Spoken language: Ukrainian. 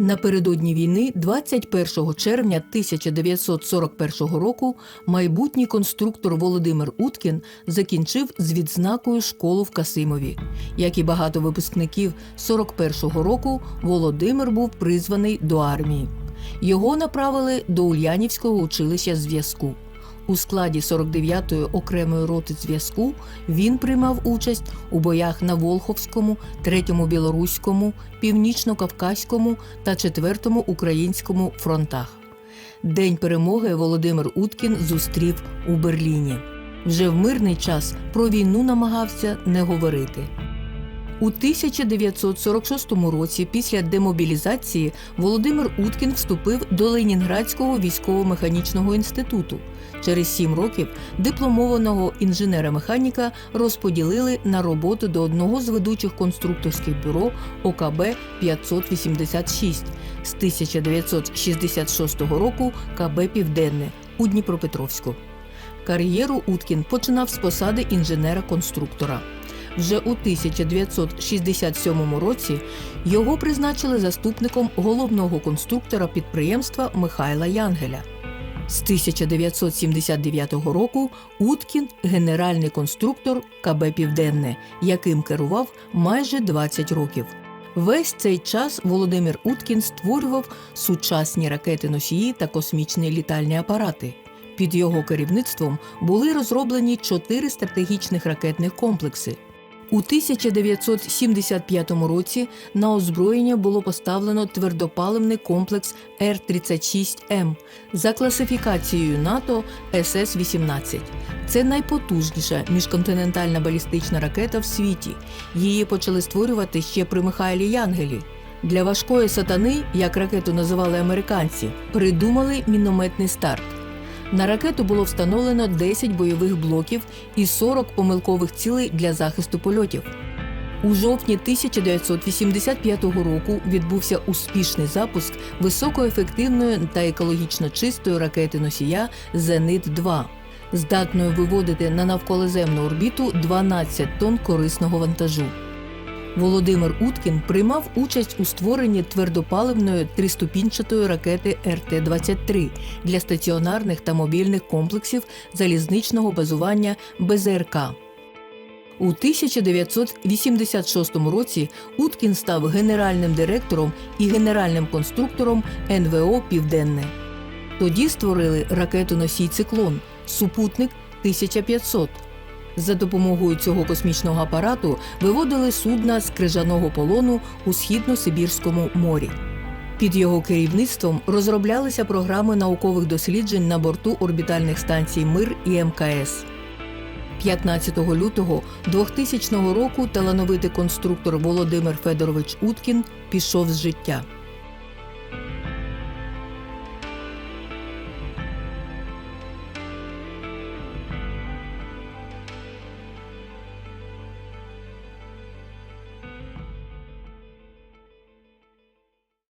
Напередодні війни, 21 червня 1941 року, майбутній конструктор Володимир Уткін закінчив з відзнакою школу в Касимові. Як і багато випускників 41-го року, Володимир був призваний до армії. Його направили до Ульянівського училища зв'язку. У складі 49-ї окремої роти зв'язку він приймав участь у боях на Волховському, 3-му білоруському, північно-кавказькому та 4-му українському фронтах. День перемоги Володимир Уткін зустрів у Берліні. Вже в мирний час про війну намагався не говорити. У 1946 році, після демобілізації, Володимир Уткін вступив до Ленінградського військово-механічного інституту. Через сім років дипломованого інженера-механіка розподілили на роботу до одного з ведучих конструкторських бюро ОКБ 586 з 1966 року КБ Південне у Дніпропетровську. Кар'єру Уткін починав з посади інженера-конструктора. Вже у 1967 році його призначили заступником головного конструктора підприємства Михайла Янгеля. З 1979 року Уткін генеральний конструктор КБ Південне, яким керував майже 20 років. Весь цей час Володимир Уткін створював сучасні ракети-носії та космічні літальні апарати. Під його керівництвом були розроблені чотири стратегічних ракетних комплекси. У 1975 році на озброєння було поставлено твердопаливний комплекс Р-36М за класифікацією НАТО СС-18. Це найпотужніша міжконтинентальна балістична ракета в світі. Її почали створювати ще при Михайлі Янгелі. Для важкої сатани, як ракету називали американці, придумали мінометний старт. На ракету було встановлено 10 бойових блоків і 40 помилкових цілей для захисту польотів. У жовтні 1985 року відбувся успішний запуск високоефективної та екологічно чистої ракети носія Зенит-2, здатною виводити на навколоземну орбіту 12 тонн корисного вантажу. Володимир Уткін приймав участь у створенні твердопаливної триступінчатої ракети РТ-23 для стаціонарних та мобільних комплексів залізничного базування БЗРК. У 1986 році Уткін став генеральним директором і генеральним конструктором НВО Південне. Тоді створили ракету носій циклон Супутник 1500 за допомогою цього космічного апарату виводили судна з крижаного полону у східно-сибірському морі. Під його керівництвом розроблялися програми наукових досліджень на борту орбітальних станцій Мир і МКС. 15 лютого 2000 року талановитий конструктор Володимир Федорович Уткін пішов з життя.